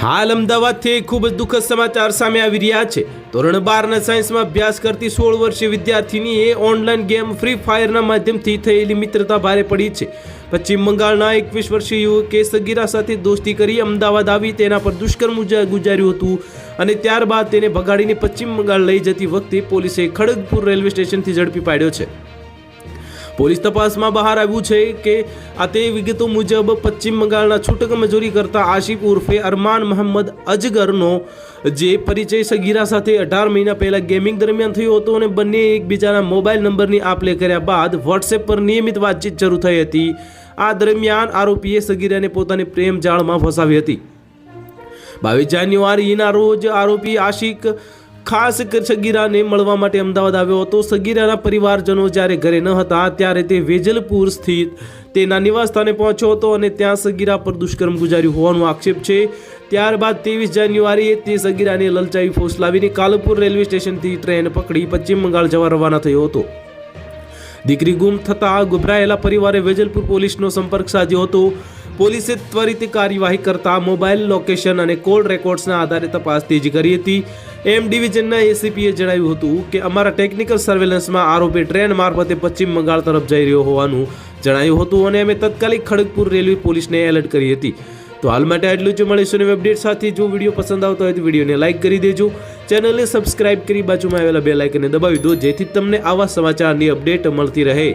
હાલ અમદાવાદથી ખૂબ જ દુઃખદ સમાચાર સામે આવી રહ્યા છે. ધોરણ બારના સાયન્સમાં અભ્યાસ કરતી સોળ વર્ષીય વિદ્યાર્થીનીએ ઓનલાઈન ગેમ ફ્રી ફાયરના માધ્યમથી થયેલી મિત્રતા ભારે પડી છે. પશ્ચિમ બંગાળના એકવીસ વર્ષીય યુવકે સગીરા સાથે દોસ્તી કરી અમદાવાદ આવી તેના પર દુષ્કર્મ ગુજાર્યું હતું અને ત્યારબાદ તેને ભગાડીને પશ્ચિમ બંગાળ લઈ જતી વખતે પોલીસે ખડગપુર રેલવે સ્ટેશનથી ઝડપી પાડ્યો છે. પોલીસ તપાસમાં બહાર આવ્યું છે કે આ તે વિગતો મુજબ પશ્ચિમ બંગાળના છૂટક મજૂરી કરતા આશિફ ઉર્ફે અરમાન મહમ્મદ અજગરનો જે પરિચય સગીરા સાથે અઢાર મહિના પહેલાં ગેમિંગ દરમિયાન થયો હતો અને બંને એકબીજાના મોબાઈલ નંબરની આપ લે કર્યા બાદ વોટ્સએપ પર નિયમિત વાતચીત શરૂ થઈ હતી. આ દરમિયાન આરોપીએ સગીરાને પોતાની પ્રેમ જાળમાં ફસાવી હતી. બાવીસ જાન્યુઆરીના રોજ આરોપી આશિક ખાસ સગીરાને મળવા માટે અમદાવાદ આવ્યો હતો. સગીરાના પરિવારજનો જ્યારે ઘરે ન હતા, ત્યારે તે વેજલપુર સ્થિત તેના નિવાસસ્થાને પહોંચ્યો હતો અને ત્યાં સગીરા પર દુષ્કર્મ ગુજાર્યું હોવાનો આક્ષેપ છે. ત્યારબાદ ત્રેવીસ જાન્યુઆરીએ તે સગીરાને લલચાવી ફોસલાવીને કાલપુર રેલવે સ્ટેશનથી ટ્રેન પકડી પશ્ચિમ બંગાળ જવા રવાના થયો હતો. દીકરી ગુમ થતાં ગભરાયેલા પરિવારે વેજલપુર પોલીસનો સંપર્ક સાધ્યો હતો. પોલીસે ત્વરિત કાર્યવાહી કરતા મોબાઈલ લોકેશન અને કોલ રેકોર્ડ્સના આધારે તપાસ તેજી કરી હતી. એમ ડિવિઝનના એસીપીએ જણાવ્યું હતું કે અમારા ટેકનિકલ સર્વેલન્સમાં આરોપી ટ્રેન મારફતે પશ્ચિમ બંગાળ તરફ જઈ રહ્યો હોવાનું જણાયું હતું અને અમે તત્કાલિક ખડગપુર રેલવે પોલીસને એલર્ટ કરી હતી. તો હાલ માટે આટલું જ મળીશું નવી અપડેટ સાથે. જો વીડિયો પસંદ આવતો હોય તો વિડીયોને લાઇક કરી દેજો. ચેનલને સબસ્ક્રાઇબ કરી બાજુમાં આવેલા બે લાઇકને દબાવી દો જેથી તમને આવા સમાચારની અપડેટ મળતી રહે.